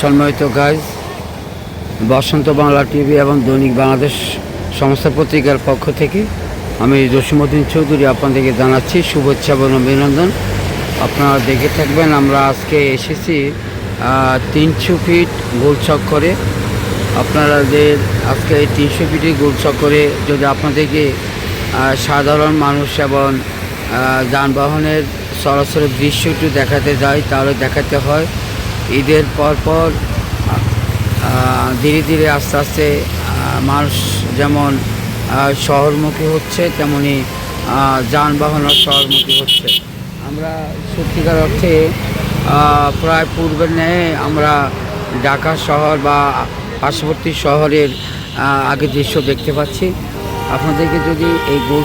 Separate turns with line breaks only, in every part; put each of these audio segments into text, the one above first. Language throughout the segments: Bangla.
সম্মানিত গাইজ বসন্ত বাংলা টিভি এবং দৈনিক বাংলাদেশ সমস্ত পত্রিকার পক্ষ থেকে আমি জসিমুদ্দিন চৌধুরী আপনাদেরকে জানাচ্ছি শুভেচ্ছা এবং অভিনন্দন। আপনারা দেখে থাকবেন আমরা আজকে এসেছি তিনশো ফিট গোল চক্করে। আপনাদের আজকে এই তিনশো ফিটের চক্করে যদি আপনাদেরকে সাধারণ মানুষ এবং যানবাহনের সরাসরি দৃশ্য একটু দেখাতে যাই, তাহলে দেখাতে হয় ঈদের পর পর ধীরে ধীরে আস্তে আস্তে মানুষ যেমন শহরমুখী হচ্ছে তেমনি আহ, যানবাহনও শহরমুখী হচ্ছে। আমরা সত্যিকার অর্থে প্রায় পূর্বের ন্যায় আমরা ঢাকা শহর বা পার্শ্ববর্তী শহরের আগে দৃশ্য দেখতে পাচ্ছি। আপনাদেরকে যদি এই গোল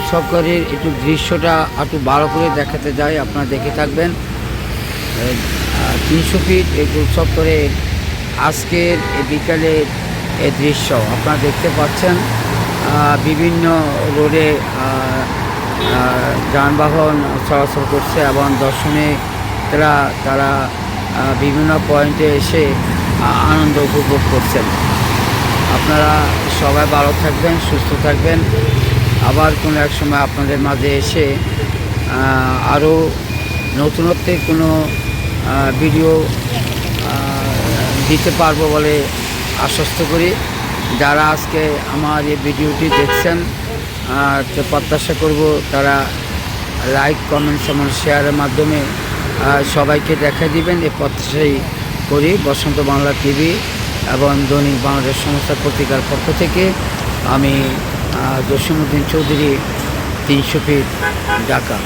একটু দৃশ্যটা একটু ভালো করে দেখাতে যায় আপনারা দেখে থাকবেন। তিনশো ফিট এই উৎসব করে আজকের এই বিকালের এই দৃশ্য। আপনারা দেখতে পাচ্ছেন বিভিন্ন রোডে যানবাহন চলাচল করছে এবং দর্শনে তারা বিভিন্ন পয়েন্টে এসে আনন্দ উপভোগ করছেন। আপনারা সবাই ভালো থাকবেন, সুস্থ থাকবেন। আবার কোনো এক সময় আপনাদের মাঝে এসে আরও নতুনত্বের কোনো ভিডিও দিতে পারব বলে আশ্বস্ত করি। যারা আজকে আমার এই ভিডিওটি দেখছেন তো প্রত্যাশা করব তারা লাইক কমেন্টস এবং শেয়ারের মাধ্যমে সবাইকে দেখা দিবেন। এই প্রত্যাশাই করি বসন্ত বাংলা টিভি এবং দৈনিক বাংলাদেশ সংস্থা পত্রিকার পক্ষ থেকে। আমি জসিমুদ্দিন চৌধুরী, তিনশো ফিট, ঢাকা।